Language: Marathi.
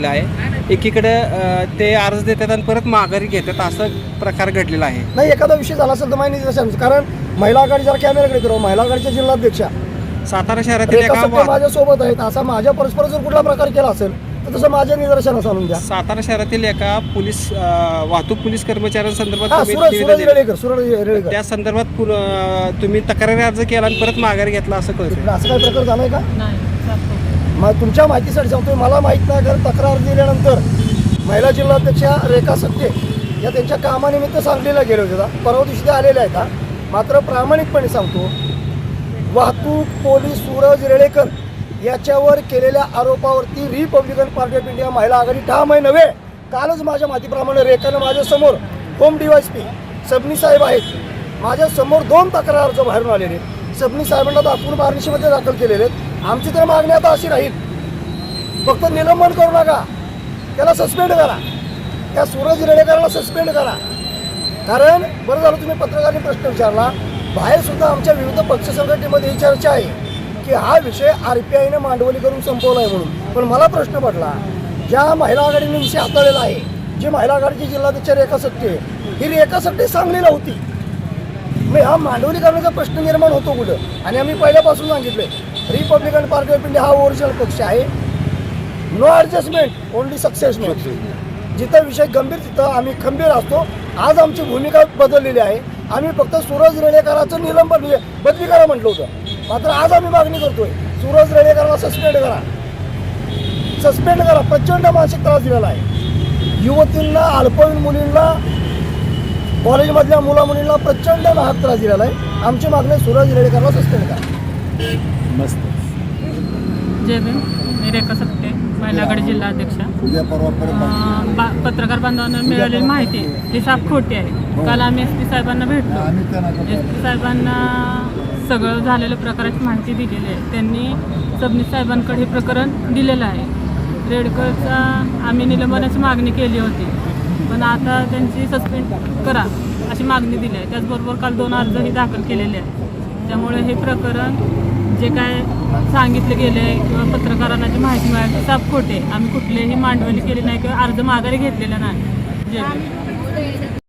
घडलं आहे. एकीकडे ते अर्ज देतात आणि परत माघारी घेतात. असं प्रकार घडलेला आहे. नाही एखादा विषय झाला असेल तर माहिती निदर्शन कारण महिला आघाडी जरा कॅमेराकडे करू. महिला आघाडीच्या जिल्हाध्यक्षा. सातारा शहरातील एका सत्य वा- माझ्या सोबत आहेत. असा माझ्या परस्पर जर कुठला प्रकार केला असेल तर तसं माझ्या निदर्शनास आणून द्या. सातारा शहरातील एका पोलीस वाहतूक पोलीस कर्मचाऱ्यांसंदर्भात त्या संदर्भात तुम्ही तक्रारी अर्ज केला आणि परत माघारी घेतला असं कळतं असं काही प्रकार झालाय का. मग तुमच्या माहितीसाठी सांगतोय मला माहीत नाही कारण तक्रार दिल्यानंतर महिला जिल्हाध्यक्षा रेखा सत्ते या त्यांच्या कामानिमित्त सांगलीला गेले होते. परवा दिवशी ते आलेल्या आहेत मात्र प्रामाणिकपणे सांगतो वाहतूक पोलीस सूरज रेडेकर याच्यावर केलेल्या आरोपावरती रिपब्लिकन पार्टी ऑफ इंडिया महिला आघाडी ठाम आहे. नव्हे कालच माझ्या माहितीप्रमाणे रेखानं माझ्यासमोर होम डिवाइस पी सबनी साहेब आहेत. माझ्यासमोर दोन तक्रार अर्ज बाहेरून आलेले सबनी साहेबांना दाखवून बार्निशीमध्ये दाखल केलेले आहेत. आमची तर मागणी आता अशी राहील. फक्त निलंबन करू नका. त्याला सस्पेंड करा. त्या सूरज रेडेकरांना सस्पेंड करा. कारण बरं झालं तुम्ही पत्रकारांनी प्रश्न विचारला. बाहेर सुद्धा आमच्या विविध पक्ष संघटनेमध्ये ही चर्चा आहे की हा विषय आर पी आयने मांडवली करून संपवला आहे म्हणून. पण मला प्रश्न पडला ज्या महिला आघाडीने विषय हाताळलेला आहे जी महिला आघाडीची जिल्हाध्यक्ष रेखा सत्ते ही रेखा सत्ते सांगलीला होती. मग हा मांडवली करण्याचा प्रश्न निर्माण होतो कुठं? आणि आम्ही पहिल्यापासून सांगितलं रिपब्लिकन पार्टी ऑफ इंडिया हा ओरिजिनल पक्ष आहे. नो ॲडजस्टमेंट ओनली सक्सेसमेंट जिथं विषय गंभीर तिथं आम्ही खंबीर असतो. आज आमची भूमिका बदललेली आहे. आम्ही फक्त सूरज रेडेकरांचं निलंबन बदली करा म्हटलं होतं. मात्र आज आम्ही मागणी करतोय सूरज रेडेकरांना सस्पेंड करा. सस्पेंड करा. प्रचंड मानसिक त्रास दिलेला आहे. युवतींना अल्पवयीन मुलींना कॉलेजमधल्या मुला मुलींना प्रचंड नाहक त्रास दिलेला आहे. आमची मागणी सूरज रेडेकरला सस्पेंड करा. जय भीम. मी रेखा सप्ते महिला आघाडी जिल्हा अध्यक्षा. पत्रकार बांधवांना मिळालेली माहिती. ही साफ खोटी आहे. काल आम्ही एस पी साहेबांना भेटलो. एस पी साहेबांना सगळं झालेल्या प्रकाराची माहिती दिलेली आहे. त्यांनी सबनीस साहेबांकडे हे प्रकरण दिलेलं आहे. रेडकरचा आम्ही निलंबनाची मागणी केली होती. पण आता त्यांची सस्पेंड करा अशी मागणी दिली आहे. त्याचबरोबर काल दोन अर्जही दाखल केलेले आहेत. त्यामुळे हे प्रकरण जे काय सांगितलं गेलं आहे किंवा पत्रकारांना जी माहिती मिळाली ती साफ खोटे आम्ही कुठलेही मांडवली केली नाही किंवा अर्ज माघारी घेतलेला नाही. जे